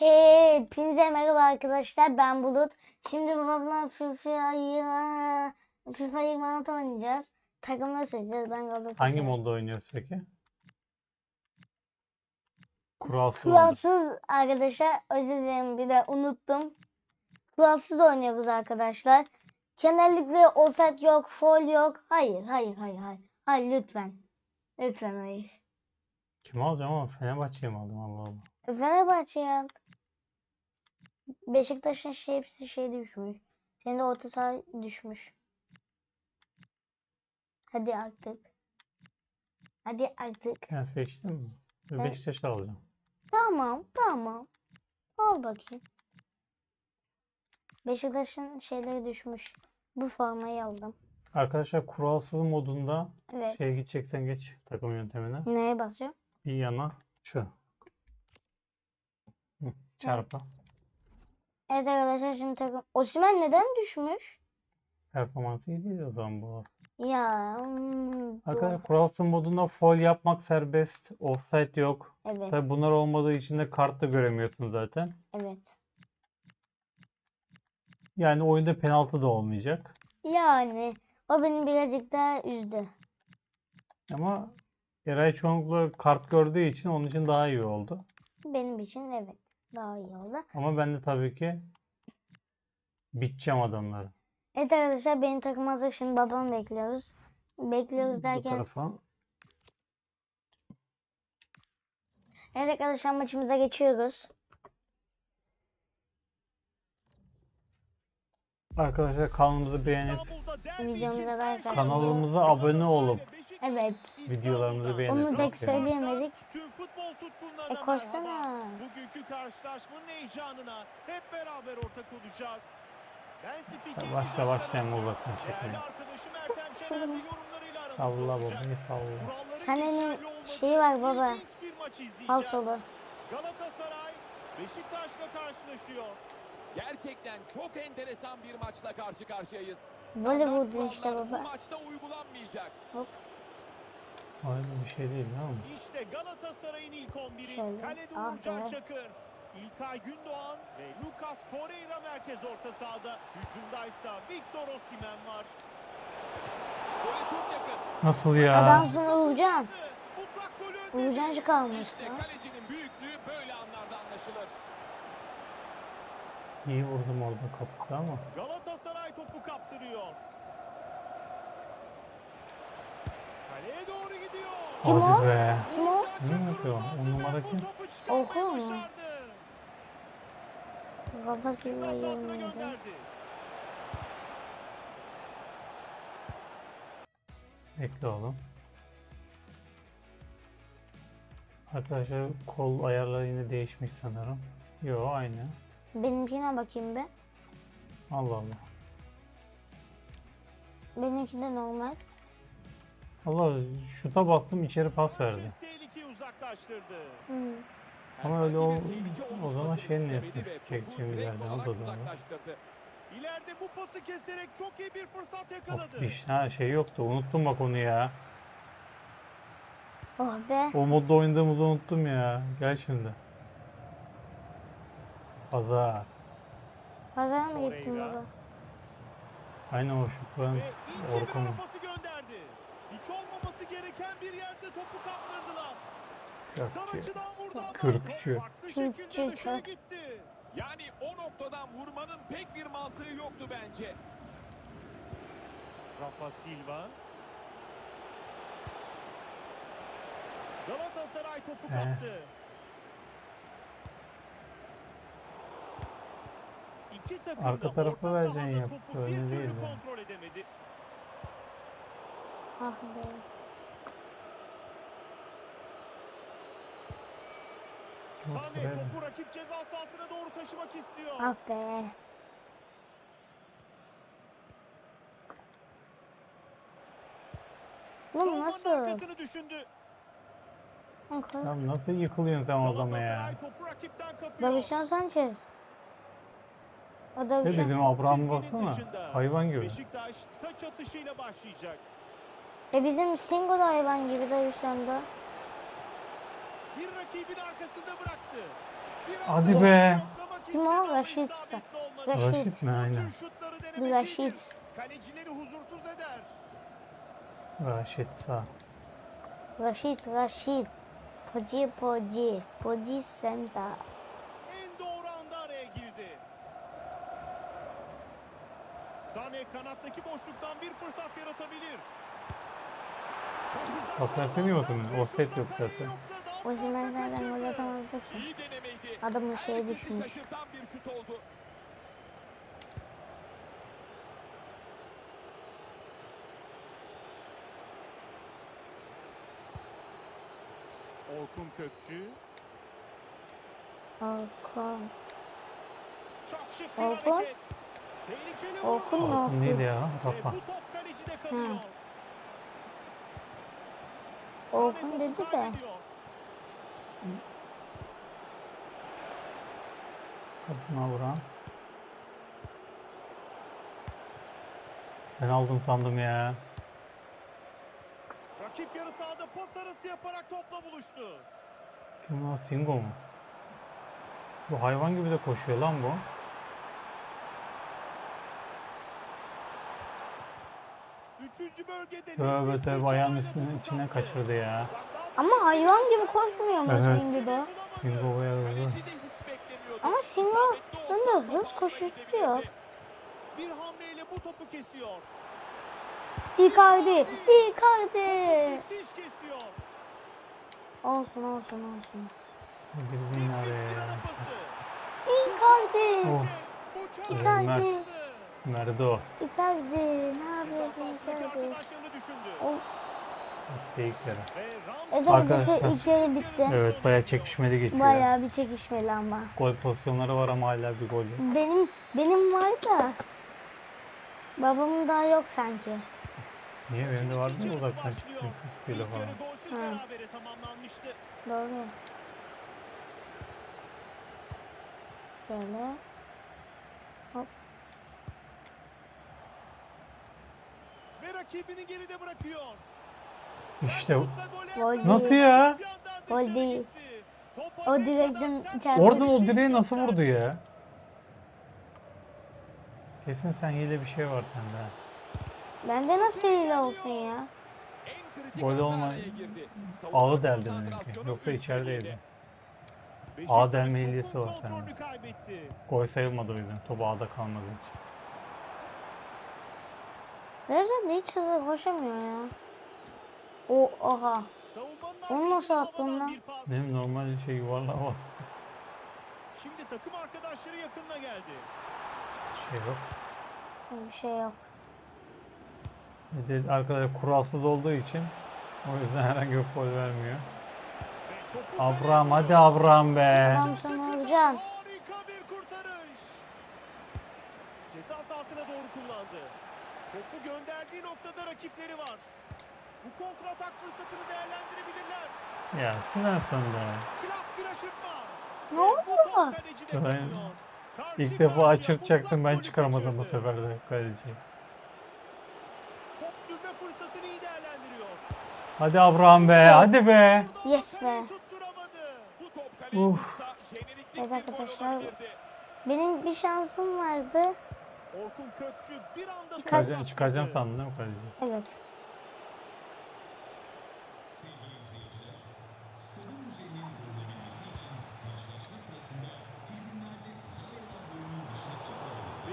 Hepinize merhaba arkadaşlar ben Bulut. Şimdi babamla FIFA'yı FIFA'yı maraton oynayacağız. Takımları seçeceğiz. Ben Galatasaray. Hangi modda oynuyoruz peki? Kuralsız. Kuralsız arkadaşlar. Özür dilerim bir de unuttum. Kuralsız oynuyoruz arkadaşlar. Genellikle offside yok, foul yok. Hayır, hayır, hayır, hayır. Hayır lütfen. Lütfen hayır. Kim alacağım ama Fenerbahçe'yi mi aldım Allah Allah. Fenerbahçe ya. Beşiktaş'ın şey hepsi şey düşmüş. Senin de orta saha düşmüş. Hadi artık. Hadi artık. Ben seçtim mi? Ben- Beşiktaş'ı alacağım. Tamam, tamam. Al bakayım. Beşiktaş'ın şeyleri düşmüş. Bu formayı aldım. Arkadaşlar kuralsız modunda Evet. şeye gideceksen geç takım yöntemine. Neye basıyorum? Bir yana şu. Çarpı. Evet arkadaşlar şimdi takım. Osimhen neden düşmüş? Performansı iyi değil o zaman bu. Ya. hmm, Arkadaşlar kuralsız modunda foul yapmak serbest. Offside yok. Evet. Tabi bunlar olmadığı için de kart da göremiyorsun zaten. Evet. Yani oyunda penaltı da olmayacak. Yani o beni birazcık daha üzdü. Ama Eray çoğunlukla kart gördüğü için onun için daha iyi oldu. Benim için evet. Daha iyi oldu. Ama ben de tabii ki biteceğim adamları. Evet arkadaşlar benim takım hazır. Şimdi babamı bekliyoruz. Bekliyoruz Bu derken. tarafa. Evet arkadaşlar maçımıza geçiyoruz. Arkadaşlar kanalımızı beğenip Videomuza like kanalımıza abone olup Evet. videolarımızı beğenip Onu pek söyleyemedik. Tüm futbol tutkunlarına E koşsana. merhaba. Bugünkü karşılaşmanın heyecanına hep beraber ortak olacağız. Ben spikerim. Başla başlayalım bu bakın Değerli çekmeye. arkadaşım Ertem Şener de yorumlarıyla aramızda Salla olacak. babayı salla. Olması şeyi var baba. izleyeceğiz. Falsolu. Galatasaray Beşiktaş'la karşılaşıyor. Gerçekten çok enteresan bir maçla karşı karşıyayız. Voleybol Standart işte baba. Bu maçta uygulanmayacak. Öyle bir şey değil ama. İşte Galatasaray'ın ilk 11'i. Şöyle, Kalede ah Uğurcan be. Çakır. İlkay Gündoğan ve Lucas Torreira merkez orta sahada. Hücumdaysa Victor Osimhen var. Nasıl ya? Adamsın Uğurcan. Uğurcancı kalmış İşte kalecinin büyüklüğü böyle anlarda anlaşılır. İyi vurdum orada kapıda ama. Galatasaray topu kaptırıyor. Kaleye doğru gidiyor. Kim Hadi o? be. Kim o? Ne yapıyor? On numara kim? Orkun mu? yürümedi. gönderdi. Bekle oğlum. Arkadaşlar kol ayarları yine değişmiş sanırım. Yo aynı. Benimkine bakayım be. Allah Allah. Benimki de normal. Allah şuta baktım içeri pas verdi. Hmm. Ama öyle o, bir o zaman şeyin nesini çekeceğimiz direkt yerden o da doğru. İleride bu pası keserek çok iyi bir fırsat yakaladı. bir ha, şey yoktu unuttum bak onu ya. Oh be. O modda oynadığımızı unuttum ya. Gel şimdi. Pazar. Pazara mı gittin baba? Aynen o şutların Ve ince bir Orkun'un. ara pası gönderdi. Hiç gereken bir yerde topu kaptırdılar. Açıdan vurdu ama Kürkçü. top farklı şekilde dışarı gitti. Yani o noktadan vurmanın pek bir mantığı yoktu bence. Rafa Silva. Galatasaray topu He. kaptı. İki takım Arka da tarafa orta vereceksin sahada topu öyle bir türlü kontrol edemedi. Ah be. Sane topu rakip ceza sahasına doğru taşımak istiyor. Ah be. Oğlum nasıl? arkasını düşündü. Ya nasıl yıkılıyorsun sen o zaman ya? Davison Sanchez. O Ne Davison. dedim Abraham Çizginin baksana. Hayvan gibi. Beşiktaş taç atışıyla başlayacak. E bizim Singo da hayvan gibi Davison'da. Bir rakibin arkasında bıraktı. Bir Hadi be. Kim o? Raşit. Raşit. Mi? Aynen. Bu Raşit. Kalecileri huzursuz eder. Raşit sağ. Raşit, Raşit. Poci, Poci. Poci Senta. En doğru anda araya girdi. Sane kanattaki boşluktan bir fırsat yaratabilir. Bak zaten bir yok zaten. Osimhen sonra zaten gol atamazdı ki. Adamın şeye düşmüş. şaşırtan bir şut oldu. Orkun Kökçü Orkun. Orkun? Orkun ne Orkun neydi ya? Kalıyor. Orkun dedi de. Kapına vuran. Ben aldım sandım ya. Rakip yarı sahada pas arası yaparak topla buluştu. Kim lan? Singo mu? Bu hayvan gibi de koşuyor lan bu. Üçüncü bölgede Tövbe tövbe ayağın üstüne içine kaçırdı ya. Ama hayvan gibi koşmuyor mu Evet. de? Singo bayağı hızlı. Ama Singo bunda hız koşusu yok. Bir hamleyle bu topu kesiyor. Icardi, Icardi. Müthiş kesiyor. Olsun olsun olsun. Girdin araya. Icardi. Of. Icardi. Merdo. Icardi. Ne yapıyorsun Icardi? arkadaşlarını düşündü. O Deyik yere. Ve Evet Ramsey Arkadaşlar. dakika içeri bitti. Evet bayağı çekişmeli geçiyor. Bayağı bir çekişmeli ama. Gol pozisyonları var ama hala bir gol yok. Benim benim var da babamın daha yok sanki. Niye? Benim de vardı mı uzaktan çıktım. Bir de falan. yarı golsüz Ha. berabere tamamlanmıştı. Doğru. Şöyle. Ve rakibini geride bırakıyor. İşte Gol Nasıl yaklaştı. ya? Gol değil. O direkten içeride. Oradan o bir direği nasıl vurdu ya? Kesin sen hile bir şey var sende. ha. Bende nasıl hile olsun ya? Gol olma-. Ağı deldi benimki. Yoksa içerideydi. Ağa delme hilesi var sende. Gol sayılmadı o yüzden. Top ağda kalmadığı için. Recep de hiç hızlı koşamıyor ya. O. Savunmanın Onu nasıl attın lan? Benim normal şey yuvarlığa bastı. Şimdi takım arkadaşları yakınına geldi. Şey yok. Bir şey yok. De arkadaşlar kuralsız olduğu için o yüzden herhangi bir gol vermiyor. Abraham hadi Abraham be. Adam sana hocam. Harika bir kurtarış. Ceza sahasına doğru kullandı. Topu gönderdiği noktada rakipleri var. Bu kontratak fırsatını değerlendirebilirler. Ya Svensson be. Klas bir aşırtma. Ne oldu? Ben İlk defa açırtacaktım ben çıkaramadım bu sefer de kaleciyi. Top sürme fırsatını iyi değerlendiriyor. Hadi Abraham be hadi be. Yes be. Tutturamadı. Bu top kaleye Uf. Evet arkadaşlar. Benim bir şansım vardı. Orkun Kökçü bir anda Çıkaracağım, çıkaracağım sandın değil mi kaleciyi? Evet.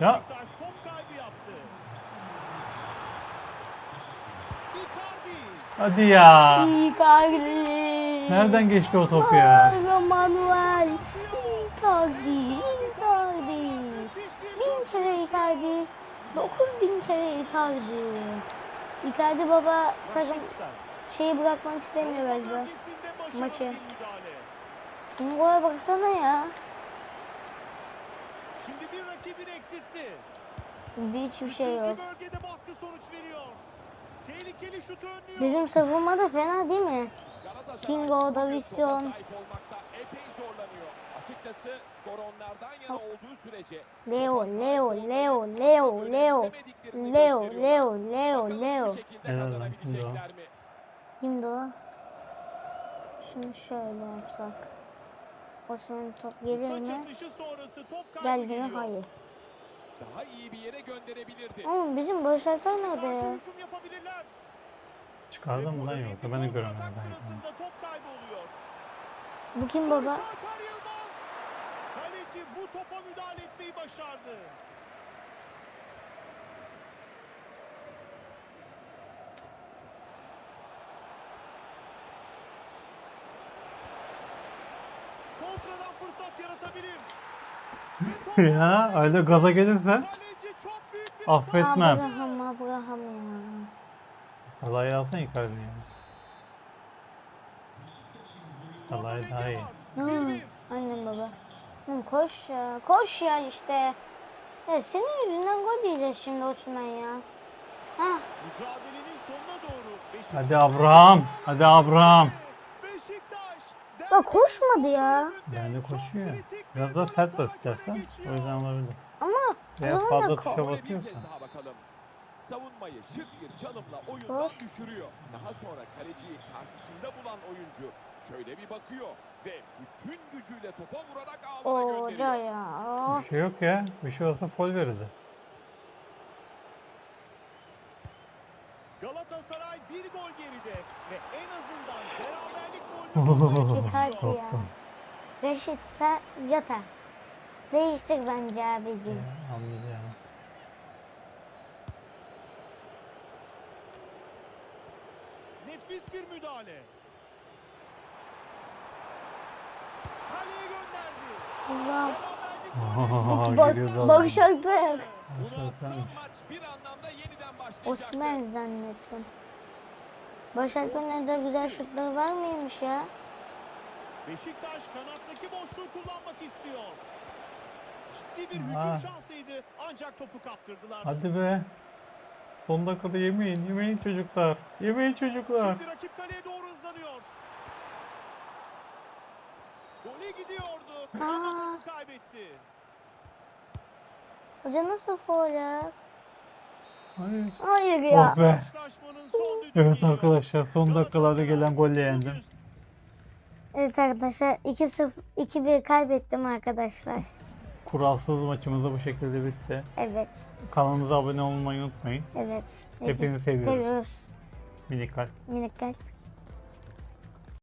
Ya. Hadi ya. Icardi. Nereden geçti o top ya? Manuel. Icardi. Icardi. Bin kere. Icardi. Dokuz bin kere Icardi. Icardi baba takım şeyi bırakmak istemiyor galiba. Maçı. müdahale. Singo'ya baksana ya. Şimdi bir rakibini eksiltti. Bir hiçbir şey yok. bölgede baskı sonuç veriyor. Tehlikeli şutu önlüyor. Bizim savunma da fena değil mi? Singo, Davison. Açıkçası skor onlardan yana olduğu sürece Leo, Leo, Leo, Leo, Leo. Leo. Leo, Leo, Leo. kazanabilecekler mi? Kimdi o? Şunu şöyle yapsak. Osman top gelir mi? Geldi mi? Hayır. Daha iyi bir yere gönderebilirdi. Oğlum bizim Barış Alper nerede ya? Ve mı lan yoksa ben de kontratak göremedim. Bu kim baba? Kaleci bu topa müdahale etmeyi başardı. Kontradan fırsat yaratabilir. Ya öyle gaza gelirsen affetmem. Abraham Abraham ya. Alay alsana Icardi'ni ya. Denge daha iyi. Hı, 1-1. aynen baba. Hı, koş ya. Koş ya işte. Ya senin yüzünden gol yiyeceğiz şimdi Osman ya. Hah. Mücadelenin sonuna doğru. Beşiktaş- Hadi Abraham. Hadi Abraham. Ya koşmadı ya. Yani Çok koşuyor. Biraz da gol sert bas istersen. O yüzden olabilir. Ama Veya zaman da fazla ko- tuşa basıyorsan. daha. Savunmayı şık bir çalımla oyundan Koş. düşürüyor. Daha sonra kaleciyi karşısında bulan oyuncu şöyle bir bakıyor ve bütün gücüyle topa vurarak ağlara Hoca gönderiyor. ya. Bir şey yok ya. Bir şey olsa foul verirdi. Galatasaray bir gol geride ve en azından beraberlik çalışıyor. ki ya. Reşit sen yeter. Değiştir bence abicim. Anladı yani. Nefis bir müdahale. Kaleye gönderdi. Allah. Bak-. Bunu atsan maç bir anlamda yeniden başlayacaktı. Osman zannettim. Barış Alper'in de güzel şutları var mıymış ya? Beşiktaş kanattaki boşluğu kullanmak istiyor. Ciddi bir Ha. hücum şansıydı ancak topu kaptırdılar. Hadi be. Son dakikada yemeyin. Yemeyin çocuklar. Yemeyin çocuklar. Şimdi rakip kaleye doğru hızlanıyor. Gole gidiyordu ama Aa. topu kaybetti. Hoca nasıl foul ya? Hayır. Hayır ya. Oh be. Evet arkadaşlar son dakikalarda gelen golle yendim. Evet arkadaşlar 2-0 2-1 kaybettim arkadaşlar. Kuralsız maçımız da bu şekilde bitti. Evet. Kanalımıza abone olmayı unutmayın. Evet. Hepinizi seviyoruz. Seviyoruz. Minik kalp. Minik kalp.